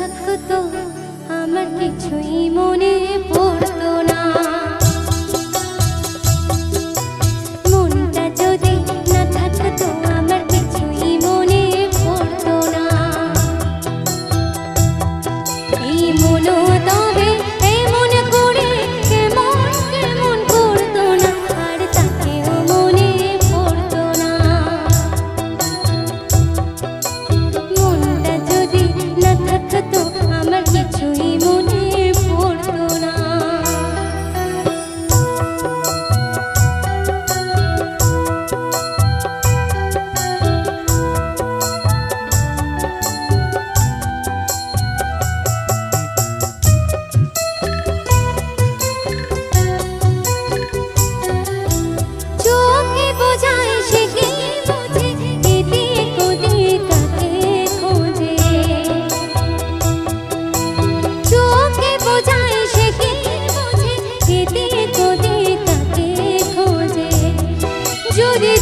থাকতো, আমার কিছুই মনে পড়তো না। মনটা যদি আমার কিছুই মনে পড়তো না। এই মনো মঞ্জুরি